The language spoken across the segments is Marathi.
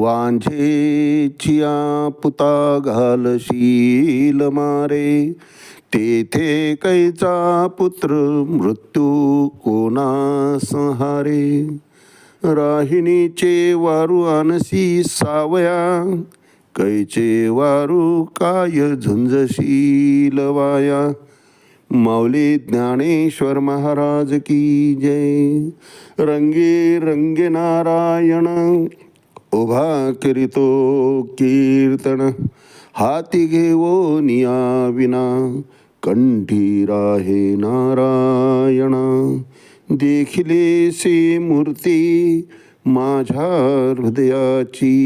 वांझेचिया पुता घालशील मारे. तेथे कैचा पुत्र मृत्यू कोणा संहारे राहिणीचे वारू आणसी सावया. कैचे वारू काय झुंजशील वाया. माऊली ज्ञानेश्वर महाराज की जय. रंगे रंगे नारायण. उभा करीतो कीर्तन. हाती घेवो निया विना. कंठी राहे नारायण. देखिले से मूर्ती माझ्या हृदयाची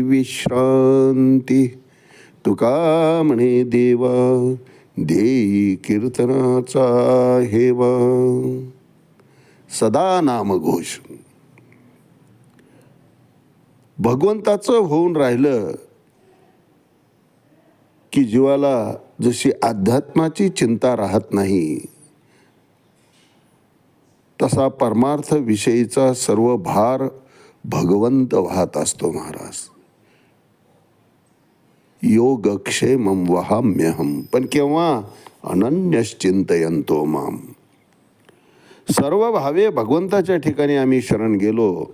विश्रांती. तुका म्हणे देवा देई कीर्तनाचा हेवा. सदा नामघोष. भगवंताचं होऊन राहिलं की जीवाला जशी अध्यात्माची चिंता राहत नाही तसा परमार्थ विषयीचा सर्व भार भगवंत वाहत असतो महाराज. योगक्षेमं वहाम्यहम पण केव्हा? अनन्यश्चिंतयंतो माम. सर्व भावे भगवंताच्या ठिकाणी आम्ही शरण गेलो.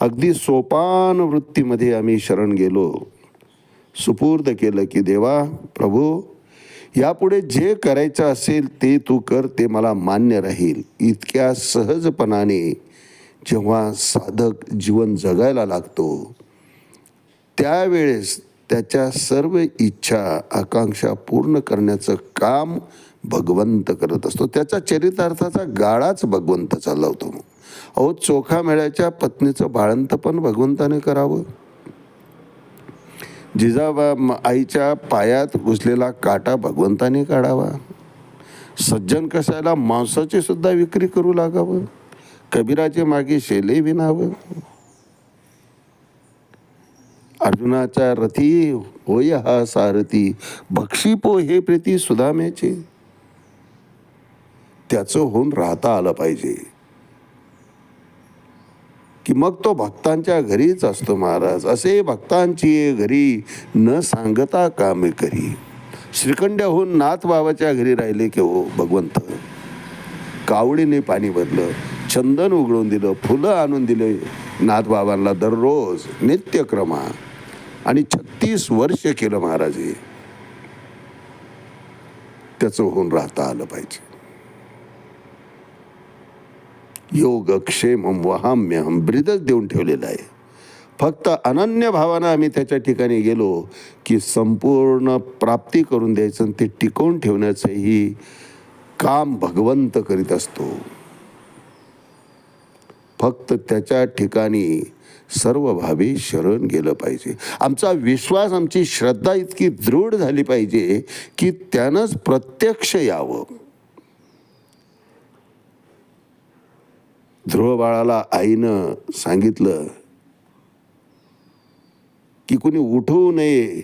अगदी सोपान वृत्तीमध्ये आम्ही शरण गेलो. सुपूर्द केलं की देवा प्रभू यापुढे जे करायचं असेल ते तू कर ते मला मान्य राहील. इतक्या सहजपणाने जेव्हा साधक जीवन जगायला लागतो त्यावेळेस त्याच्या सर्व इच्छा आकांक्षा पूर्ण करण्याचं काम भगवंत करत असतो. त्याचा चरितार्थाचा गाळाच भगवंत चालवतो अहो चोखा मेळ्याच्या पत्नीचं बाळंत पण भगवंताने करावं. जिजाबा आईच्या पायात घुसलेला काटा भगवंताने काढावा. सज्जन कशाला मांसाची सुद्धा विक्री करू लागावं. कबीराचे मागे शेले विनावं अर्जुनाच्या रथी होय हा सारथी बक्षी पो हे प्रीती सुदाम्याचे. त्याचं होऊन राहता आलं पाहिजे. की मग तो भक्तांच्या घरीच असतो महाराज. असे भक्तांची घरी न सांगता कामे करी. श्रीखंड्याहून नाथ बाबाच्या घरी राहिले की हो भगवंत. कावडीने पाणी भरलं चंदन उघडून दिलं फुलं आणून दिले. नाथबाबांना दररोज नित्यक्रमा आणि छत्तीस वर्ष केलं महाराज. हे त्याचं होऊन राहता आलं पाहिजे. योगक्षेम वहाम्यहम ब्रिदच देऊन ठेवलेलं आहे. फक्त अनन्य भावानं आम्ही त्याच्या ठिकाणी गेलो की संपूर्ण प्राप्ती करून द्यायचं आणि ते टिकवून ठेवण्याचंही काम भगवंत करीत असतो. फक्त त्याच्या ठिकाणी सर्व भावी शरण गेलं पाहिजे. आमचा विश्वास आमची श्रद्धा इतकी दृढ झाली पाहिजे की त्यानंच प्रत्यक्ष यावं. ध्रुव बाळाला आईनं सांगितलं की कुणी उठवू नये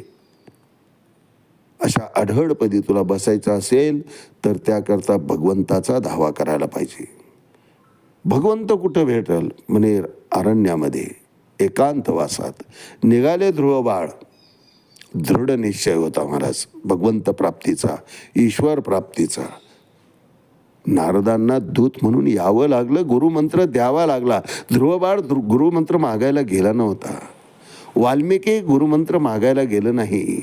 अशा आढळपदी तुला बसायचं असेल तर त्याकरता भगवंताचा धावा करायला पाहिजे. भगवंत कुठं भेटल? म्हणे अरण्यामध्ये एकांतवासात निघाले ध्रुव बाळ दृढ निश्चय होता महाराज भगवंत प्राप्तीचा ईश्वर प्राप्तीचा. नारदांना दूत म्हणून यावं लागलं गुरुमंत्र द्यावा लागला. ध्रुवबाळ ध्रु- गुरुमंत्र मागायला गेला नव्हता. वाल्मिकी गुरुमंत्र मागायला गेलं नाही.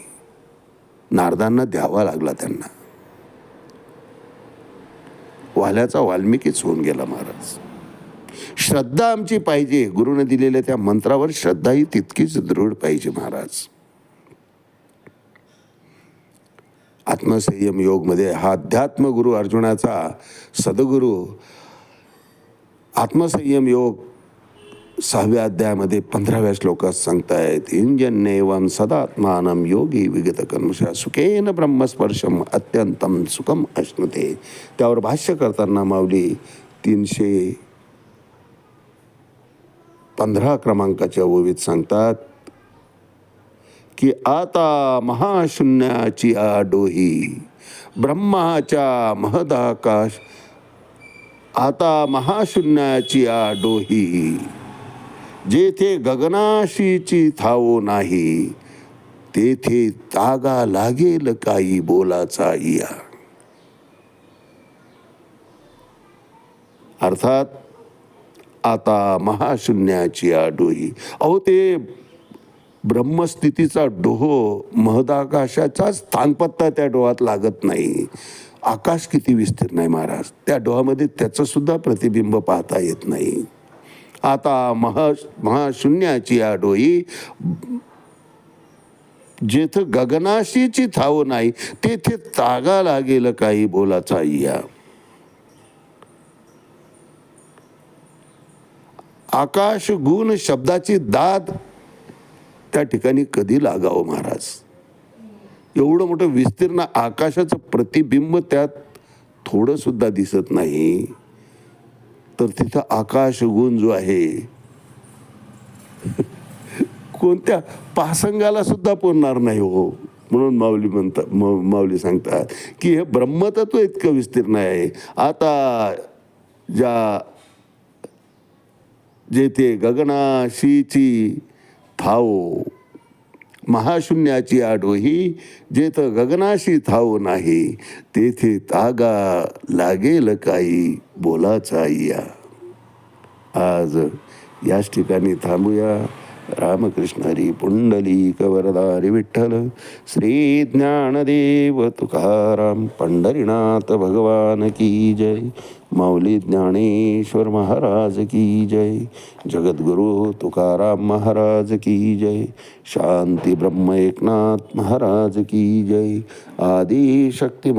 नारदांना द्यावा लागला त्यांना. वाल्याचा वाल्मिकीच होऊन गेला महाराज. श्रद्धा आमची पाहिजे. गुरुने दिलेल्या त्या मंत्रावर श्रद्धाही तितकीच दृढ पाहिजे महाराज. आत्मसंयम योगमध्ये हा अध्यात्म गुरु अर्जुनाचा सद्गुरू. आत्मसंयम योग सहाव्या अध्यायामध्ये पंधराव्या श्लोकात सांगतायत इंजन्येवम सदात्मानम योगी विगत कर्मशा सुखेन ब्रह्मस्पर्शम अत्यंतम सुखम अश्नुते. त्यावर भाष्य करताना माऊली तीनशे पंधरा क्रमांकाच्या ओवीत सांगतात की आता महाशून्याची आडोही ब्रह्माच्या महदाकाश आता महाशून्याची आडोही. जेथे गगनाशीची थावो नाही तेथे तागा लागेल काही बोलाचा या अर्थात आता महाशून्याची आडोही. अहो ते ब्रह्मस्थितीचा डोह महदाकाशाचा स्थानपत्ता त्या डोहात लागत नाही. आकाश किती विस्तीर्ण आहे महाराज? त्या डोहामध्ये त्याचं सुद्धा प्रतिबिंब पाहता येत नाही. आता महा महाशून्याची या डोई जेथ गगनाशीची थाव नाही तेथे तागा लागेल काही बोलाचा या आकाश गुण शब्दाची दाद त्या ठिकाणी कधी लागावं महाराज? एवढं मोठं विस्तीर्ण आकाशाचं प्रतिबिंब त्यात थोडंसुद्धा दिसत नाही. तर तिथं आकाश गुण जो आहे कोणत्या पासंगाला सुद्धा पुरणार नाही हो. म्हणून माऊली म्हणतात माऊली सांगतात की हे ब्रह्मतत्व इतकं विस्तीर्ण आहे. आता ज्या जेथे गगनाशीची थाओ। महाशून्याची आडोही जेथ गगनाशी थाव नाही तेथे तागा लागेल काही बोलाचा या आज याच ठिकाणी थांबूया। रामकृष्ण हरी पुंडली विठ्ठल श्री ज्ञानदेव तुकाराम पंढरीनाथ भगवान की जय माऊली ज्ञानेश्वर महाराज की जय जगद्गुरु तुकाराम महाराज की जय शांती ब्रह्म एकनाथ महाराज की जय आदि शक्ती